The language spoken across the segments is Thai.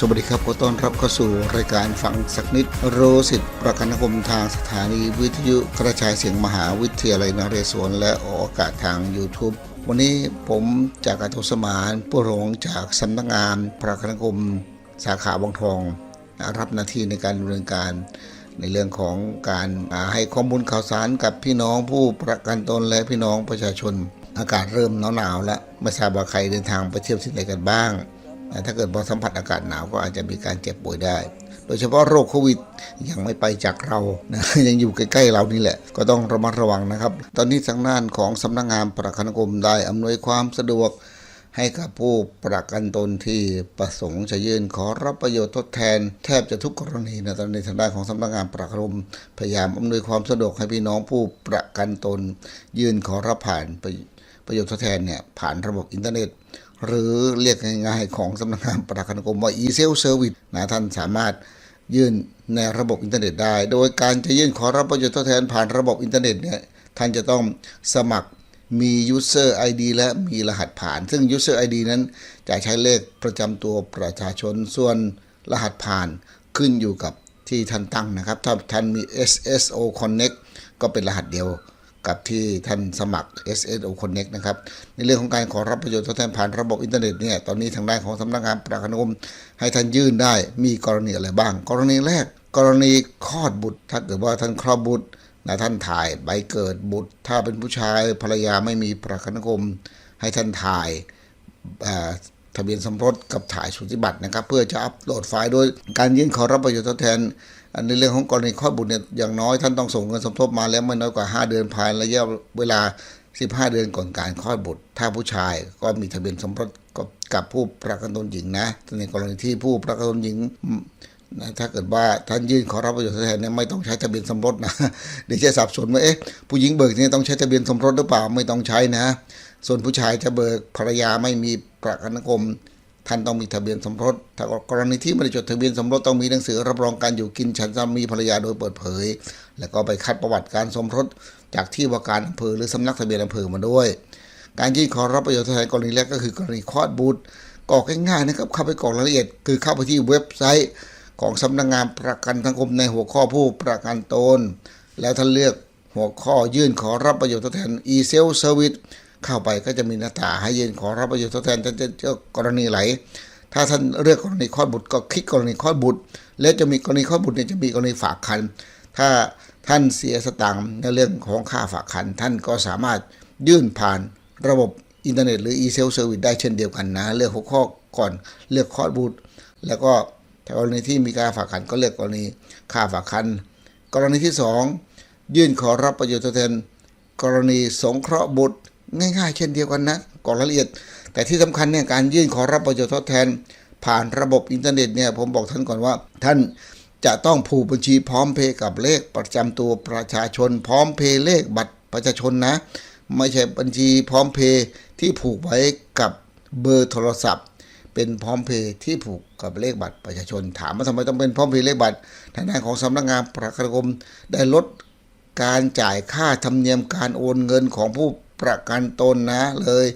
สวัสดีครับขอต้อนรับเข้าสู่รายการฟังสักนิดโรสิทธิ์ประกันคมทางสถานีวิทยุกระจายเสียงมหาวิทยาลัยนเรศวรและออกอากาศทาง YouTube วันนี้ผมจากกาทศมานผู้รองจากสำนักงานประกันคมสาขาบางทอง รับหน้าที่ในการดำเนินการ ในเรื่องของการาให้ข้อมูลข่าวสารกับพี่น้องผู้ประกันตนและพี่น้องประชาชน อากาศเริ่มหนาวๆแล้วไม่ทราบว่าใครเดินทางไปเที่ยวที่ไหนกันบ้าง ถ้าเกิดพอสัมผัสอากาศหนาวก็อาจจะมีการเจ็บป่วยได้ โดยเฉพาะโรคโควิดยังไม่ไปจากเรานะยังอยู่ใกล้ๆเรานี่แหละ ก็ต้องระมัดระวังนะครับ ตอนนี้ทางด้านของสำนักงานประกันสังคมได้อำนวยความสะดวกให้กับผู้ประกันตนที่ประสงค์จะยื่นขอรับประโยชน์ทดแทน แทบจะทุกกรณีนะตอนนี้ทางด้านของสำนักงานประกันมพยายามอำนวยความสะดวกให้พี่น้องผู้ประกันตน ยื่นขอรับผ่านประประโยชน์ทดแทนเนี่ยผ่านระบบอินเทอร์เน็ต หรือเรียกง่ายๆของสำนักงานประกันสังคมว่า e-sale service นะท่านสามารถยื่นในระบบอินเทอร์เน็ตได้ โดยการจะยื่นขอรับประโยชน์ทดแทนผ่านระบบอินเทอร์เน็ตเนี่ยท่านจะต้องสมัครมี user ID และมีรหัสผ่าน ซึ่ง user ID นั้นจะใช้เลขประจำตัวประชาชนส่วนรหัสผ่านขึ้นอยู่กับที่ท่านตั้งนะครับ ถ้าท่านมี SSO Connect ก็เป็นรหัสเดียว กับที่ท่านสมัคร SSO Connect นะครับ ในเรื่องของการขอรับประโยชน์ทดแทนผ่านระบบอินเทอร์เน็ตเนี่ยตอนนี้ทางด้านของสำนักงานประกันสังคมให้ท่านยื่นได้มีกรณีอะไรบ้าง กรณีแรก กรณีคลอดบุตร ถ้าเกิดว่าท่านคลอดบุตรนะท่านถ่ายใบเกิดบุตร ถ้าเป็นผู้ชายภรรยาไม่มีประกันสังคมให้ท่านถ่ายทะเบียนสมรสกับถ่ายสุติบัตรนะครับ เพื่อจะอัปโหลดไฟล์โดยการยื่นขอรับประโยชน์ทดแทน อันในเรื่องของกรณีคลอบุตรเนี่ยอย่างน้อยท่านต้องส่งเงินสมทบมาแล้วไม่น้อยกว่า 5 เดือนภายในระยะเวลา 15 เดือนก่อนการคลอดบุตร ถ้าผู้ชายก็มีทะเบียนสมรสกับผู้ประกันตนหญิงนะในกรณีที่ผู้ประกันตนหญิงนะถ้าเกิดว่าท่านยื่นขอรับประโยชน์ทดแทนเนี่ยไม่ต้องใช้ทะเบียนสมรสนะเดี๋ยวจะสับสนว่าเอ๊ะผู้หญิงเบิกเนี่ยต้องใช้ทะเบียนสมรสหรือเปล่าไม่ต้องใช้นะ ส่วนผู้ชายจะเบิกภรรยาไม่มีประกันสังคม ท่านต้องมีทะเบียนสมรสถ้ากรณีที่ไม่ได้จดทะเบียนสมรสต้องมีหนังสือรับรองการอยู่กินฉันสามีภรรยาโดยเปิดเผย แล้วก็ไปคัดประวัติการสมรสจากที่ว่าการอำเภอหรือสำนักทะเบียนอำเภอมาด้วย การยื่นขอรับประโยชน์ทดแทนกรณีแรกก็คือกรณีคลอดบุตรกรอกง่ายๆนะครับเข้าไปกรอกรายละเอียด คือเข้าไปที่เว็บไซต์ของสำนักงานประกันสังคมในหัวข้อผู้ประกันตนแล้วท่านเลือกหัวข้อยื่นขอรับประโยชน์ทดแทน e-sale service เข้าไปก็จะมีหน้าตาให้ยืนขอรับประโยชน์ทดแทนจะจะเจอกรณีไหล ถ้าท่านเลือกกรณีคลอดบุตรก็คลิกกรณีคลอดบุตร และจะมีกรณีคลอดบุตรเนี่ยจะมีกรณีฝากคัน ถ้าท่านเสียสตังค์ในเรื่องของค่าฝากคัน ท่านก็สามารถยื่นผ่านระบบอินเทอร์เน็ตหรือ e-sale service ได้เช่นเดียวกันนะ เลือกหัวข้อก่อนเลือกคลอดบุตร แล้วก็กรณีที่มีการฝากคันก็เลือกกรณีค่าฝากคัน กรณีที่สองยื่นขอรับประโยชน์ทดแทนกรณีสงเคราะห์บุตร ง่ายๆ เช่นเดียวกันนะกรอกรายละเอียด แต่ที่สำคัญเนี่ยการยื่นขอรับประโยชน์ทดแทน ผ่านระบบอินเทอร์เน็ตเนี่ยผมบอกท่านก่อนว่า ท่านจะต้องผูกบัญชีพร้อมเพย์กับเลขประจำตัวประชาชน พร้อมเพย์เลขบัตรประชาชนนะ ไม่ใช่บัญชีพร้อมเพย์ที่ผูกไว้กับเบอร์โทรศัพท์ เป็นพร้อมเพย์ที่ผูกกับเลขบัตรประชาชน ถามว่าทำไมต้องเป็นพร้อมเพย์เลขบัตรทางด้านของสำนักงานประกันสังคมได้ลดการจ่ายค่าธรรมเนียมการโอนเงินของผู้ ประกันตนนะเลย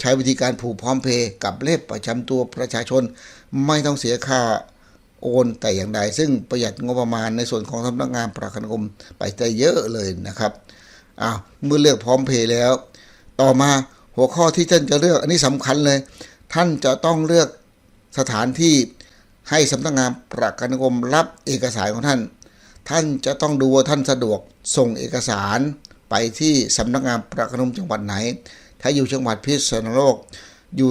ใช้วิธีการผูกพร้อมเพย์กับเลขประจำตัวประชาชน ไม่ต้องเสียค่าโอนแต่อย่างใดซึ่งประหยัดงบประมาณในส่วนของสำนักงานประกันสังคมไปได้เยอะเลยนะครับอ้าวเมื่อเลือกพร้อมเพย์แล้ว ต่อมาหัวข้อที่ท่านจะเลือกอันนี้สำคัญเลย ท่านจะต้องเลือกสถานที่ให้สำนักงานประกันสังคมรับเอกสารของท่าน ท่านจะต้องดูว่าท่านสะดวกส่งเอกสาร ไปที่สำนักงานประกันสังคมจังหวัดไหน ถ้าอยู่จังหวัดพิษณุโลก อยู่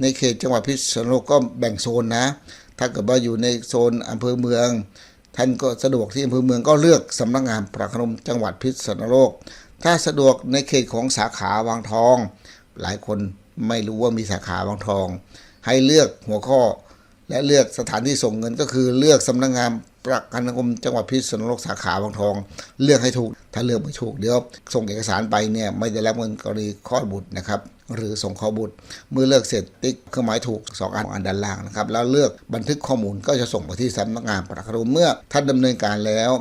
ในเขตจังหวัดพิษณุโลกก็แบ่งโซนนะ ถ้าเกิดว่าอยู่ในโซนอำเภอเมือง ท่านก็สะดวกที่อำเภอเมืองก็เลือกสำนักงานประกันสังคมจังหวัดพิษณุโลก ถ้าสะดวกในเขตของสาขาวังทอง หลายคนไม่รู้ว่ามีสาขาวังทอง ให้เลือกหัวข้อและเลือกสถานที่ส่งเงินก็คือเลือกสำนักงาน ประกันสังคมจังหวัดพิษณุโลกสาขาบางทอง เลือกให้ถูก ถ้าเลือกไม่ถูกเดี๋ยวส่งเอกสารไปเนี่ยไม่ได้รับเงินกรณีคลอดบุตรนะครับหรือส่งข้อบุตรเมื่อเลือกเสร็จติ๊กเครื่องหมายถูกสองอันอันด้านล่างนะครับแล้วเลือกบันทึกข้อมูลก็จะส่งไปที่สำนักงานประกันสังคมเมื่อท่านดำเนินการแล้ว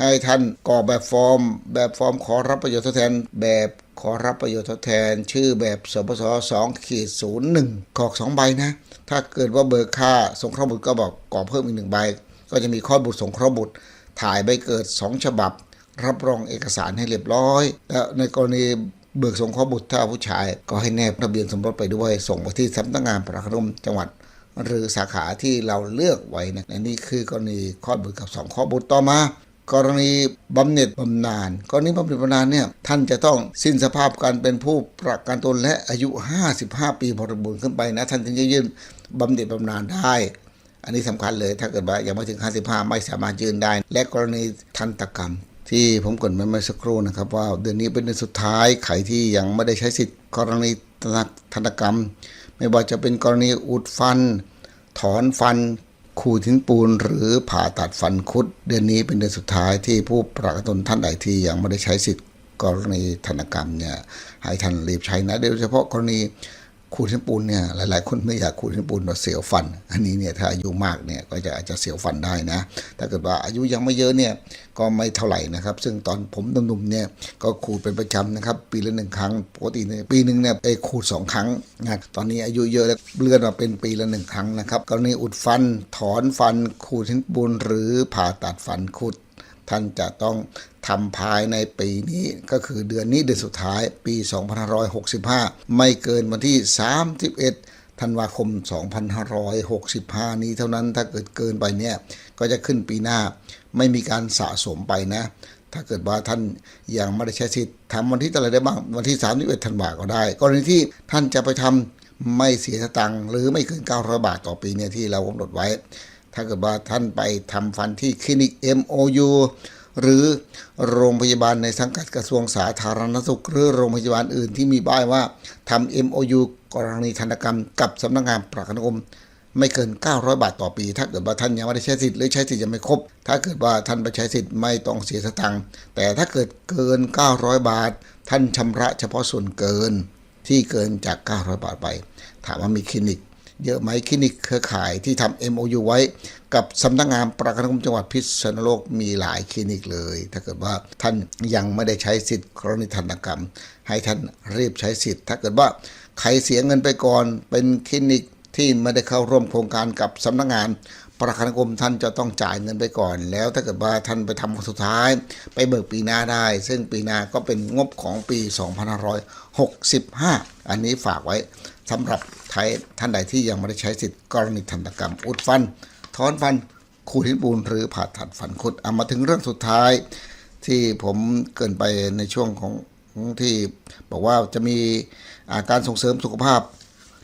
ให้ท่านกรอกแบบฟอร์ม แบบฟอร์มขอรับประโยชน์ทดแทน แบบขอรับประโยชน์ทดแทน ชื่อแบบสปส2ขีด01กรอก2ใบนะ ถ้าเกิดว่าเบิกค่าส่งเคราะห์บุตรก็บอกกรอกเพิ่มอีกหนึ่งใบ ก็จะมีข้อบุตรสงเคราะห์บุตร ถ่ายใบเกิด 2 ฉบับ รับรองเอกสารให้เรียบร้อย แล้วในกรณีเบิกสงเคราะห์บุตรถ้าผู้ชาย ก็ให้แนบทะเบียนสมรสไปด้วย ส่งไปที่สำนักงานประกันคมจังหวัด หรือสาขาที่เราเลือกไว้นะนี่คือกรณีข้อบุตรกับสองข้อบุตรต่อมากรณีบำเหน็จบำนาญกรณีบำเหน็จบำนาญเนี่ยท่านจะต้องสิ้นสภาพการเป็นผู้ประกันตนและอายุ 55 ปีบริบูรณ์ขึ้นไปนะ ท่านถึงจะยื่นบำเหน็จบำนาญได้ อันนี้สำคัญเลยถ้าเกิดว่ายังไม่ถึง 55 ไม่สามารถยื่นได้ และกรณีทันตกรรม ที่ผมกดมาเมื่อสักครู่นะครับ ว่าเดือนนี้เป็นเดือนสุดท้ายใครที่ยังไม่ได้ใช้สิทธิ์กรณีทันตกรรม ไม่ว่าจะเป็นกรณีอุดฟัน ถอนฟันขูดทิ้งปูนหรือผ่าตัดฟันคุด เดือนนี้เป็นเดือนสุดท้ายที่ผู้ประกันตนท่านใดที่ยังไม่ได้ใช้สิทธิ์กรณีธนกรรมเนี่ยให้ท่านรีบใช้นะโดยเฉพาะกรณี ขูดทิ้งปูนเนี่ยหลาย ๆ คนไม่อยากขูดทิ้งปูนเพราะเสียวฟัน อันนี้เนี่ยถ้าอายุมากเนี่ยก็จะอาจจะเสียวฟันได้นะ ถ้าเกิดว่าอายุยังไม่เยอะเนี่ยก็ไม่เท่าไหร่นะครับ ซึ่งตอนผมหนุ่มๆเนี่ยก็ขูดเป็นประจำนะครับ ปีละหนึ่งครั้งปกติเนี่ยปีหนึ่งเนี่ยไอ้ขูดสองครั้งนะตอนนี้อายุเยอะแล้วเลื่อนมาเป็นปีละหนึ่งครั้งนะครับกรณีอุดฟันถอนฟันขูดทิ้งปูนหรือผ่าตัดฟันคุด ท่านจะต้องทำภายในปีนี้ก็คือเดือนนี้เดือนสุดท้ายปี 2565 ไม่เกินวันที่ 31 ธันวาคม 2565 นี้เท่านั้นถ้าเกิดเกินไปเนี่ยก็จะขึ้นปีหน้าไม่มีการสะสมไปนะ ถ้าเกิดว่าท่านยังไม่ได้ใช้สิทธิ์ทำวันที่เท่าไรได้บ้างวันที่ 31 ธันวาก็ได้ กรณีที่ท่านจะไปทำไม่เสียตังค์หรือไม่เกิน 900 บาทต่อปีเนี่ยที่เรากำหนดไว้ ถ้าเกิดว่าท่านไปทำฟันที่คลินิก MOU หรือโรงพยาบาลในสังกัดกระทรวงสาธารณสุข หรือโรงพยาบาลอื่นที่มีป้ายว่าทำ MOU กรณีธนกรรมกับสำนักงานประกันสังคมไม่เกิน 900 บาทต่อปี ถ้าเกิดว่าท่านยังไม่ได้ใช้สิทธิ์หรือใช้สิทธิ์ยังไม่ครบ ถ้าเกิดว่าท่านไปใช้สิทธิ์ไม่ต้องเสียสตังค์ แต่ถ้าเกิดเกิน 900 บาท ท่านชำระเฉพาะส่วนเกินที่เกินจาก 900 บาทไป ถามว่ามีคลินิก เยอะไหมคลินิกเครือข่ายที่ทำ MOU ไว้ กับสำนักงานประกันสังคมจังหวัดพิษณุโลกมีหลายคลินิกเลย ถ้าเกิดว่าท่านยังไม่ได้ใช้สิทธิ์กรณีธนกรรม ให้ท่านรีบใช้สิทธิ์ ถ้าเกิดว่าใครเสียเงินไปก่อนเป็นคลินิกที่ไม่ได้เข้าร่วมโครงการกับสำนักงาน ประกันสังคมท่านจะต้องจ่ายเงินไปก่อน แล้วถ้าเกิดว่าท่านไปทำคนสุดท้าย ไปเบิกปีหน้าได้ ซึ่งปีหน้าก็เป็นงบของปี 2565 อันนี้ฝากไว้สำหรับไทยท่านใดที่ยังไม่ได้ใช้สิทธิ์กรณีทันตกรรมอุดฟันถอนฟันขูดหินปูนหรือผ่าตัดฟันคุดเอามาถึงเรื่องสุดท้าย ที่ผมเกินไปในช่วงของที่บอกว่าจะมีาการส่งเสริมสุขภาพ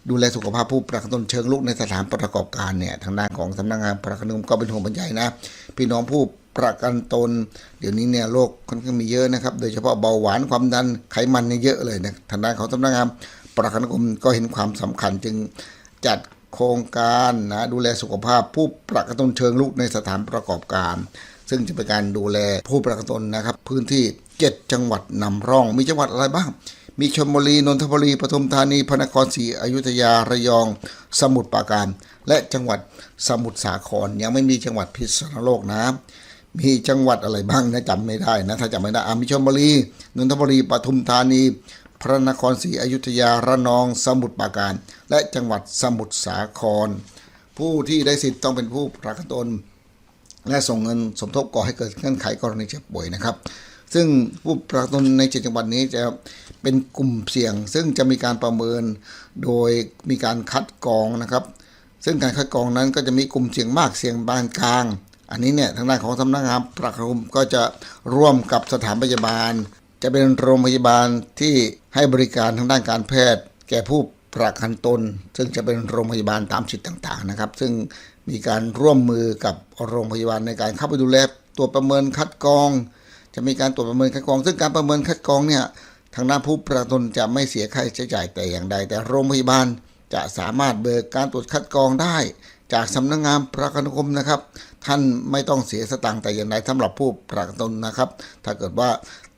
ดูแลสุขภาพผู้ประกันตนเชิงลุกในสถานประกอบการเนี่ยทางด้านของสำนักงานประกันสังคมก็เป็นห่วงเป็นใยนะ พี่น้องผู้ประกันตน เดี๋ยวนี้เนี่ยโรคค่อนข้างมีเยอะนะครับ โดยเฉพาะเบาหวานความดันไขมันเนี่ยเยอะเลยนะทางด้านของสำนักงานประกันสังคมก็เห็นความสำคัญจึงจัดโครงการนะดูแลสุขภาพผู้ประกันตนเชิงลุกในสถานประกอบการ ซึ่งจะเป็นการดูแลผู้ประกันตนนะครับ พื้นที่ 7 จังหวัดนำร่องมีจังหวัดอะไรบ้าง มีชลบุรีนนทบุรีปทุมธานีพระนครศรีอยุธยาระยอง สมุทรปราการ และจังหวัดสมุทรสาครยังไม่มีจังหวัดพิษณุโลกนะมีจังหวัดอะไรบ้างนะจำไม่ได้นะถ้าจำไม่ได้อามีชลบุรีนนทบุรีปทุมธานี พระนครศรีอยุธยาระนอง สมุทรปราการ และจังหวัดสมุทรสาคร ผู้ที่ได้สิทธิ์ต้องเป็นผู้ประกันตนและส่งเงินสมทบก่อให้เกิดเงื่อนไขกรณีเจ็บป่วยนะครับ ซึ่งผู้ประกันตนในเจ็ดจังหวัดนี้จะเป็นกลุ่มเสี่ยง ซึ่งจะมีการประเมินโดยมีการคัดกรองนะครับ ซึ่งการคัดกรองนั้นก็จะมีกลุ่มเสี่ยงมากเสี่ยงปานกลาง อันนี้เนี่ยทางด้านของสำนักงานประกันสังคมก็จะร่วมกับสถานพยาบาล จะเป็นโรงพยาบาลที่ให้บริการทางด้านการแพทย์ แก่ผู้ประกันตน ซึ่งจะเป็นโรงพยาบาลตามสิทธิ์ต่างๆนะครับ ซึ่งมีการร่วมมือกับโรงพยาบาลในการเข้าไปดูแลตัวประเมินคัดกรอง จะมีการตรวจประเมินคัดกรอง ซึ่งการประเมินคัดกรองเนี่ยทางด้านผู้ประกันตนจะไม่เสียค่าใช้จ่ายแต่อย่างใด แต่โรงพยาบาลจะสามารถเบิกการตรวจคัดกรองได้ จากสำนักงานประกันสังคมนะครับ ท่านไม่ต้องเสียสตางค์แต่อย่างใดสำหรับผู้ประกันตนนะครับ ถ้าเกิดว่า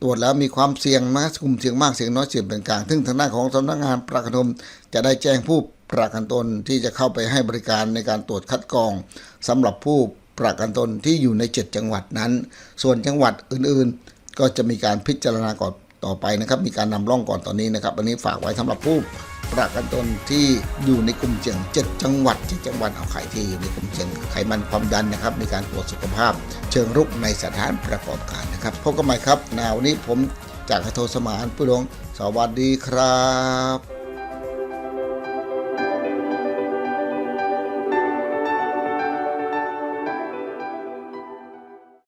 ตรวจแล้วมีความเสี่ยงนะกลุ่มเสี่ยงมากเสี่ยงน้อยเสี่ยงเป็นกลางซึ่งทางด้านของสำนักงานประกันสังคมจะได้แจ้งผู้ประกันตนที่จะเข้าไปให้บริการในการตรวจคัดกรองสำหรับผู้ ประกันตนที่อยู่ใน 7 จังหวัดนั้น ส่วนจังหวัดอื่นๆ ก็จะมีการพิจารณาก่อนต่อไปนะครับ มีการนำร่องก่อนตอนนี้นะครับ อันนี้ฝากไว้สำหรับผู้ประกันตนที่อยู่ในกลุ่มเสี่ยง 7 จังหวัด7จังหวัดเอาไข่ที่อยู่ในกลุ่มเสี่ยงไขมันความดันนะครับ มีการตรวจสุขภาพ เชิงรุกในสถานประกอบการนะครับพบกันใหม่ครับนาวันนี้ผมจากกระโทสมานผู้ลงสวัสดีครับ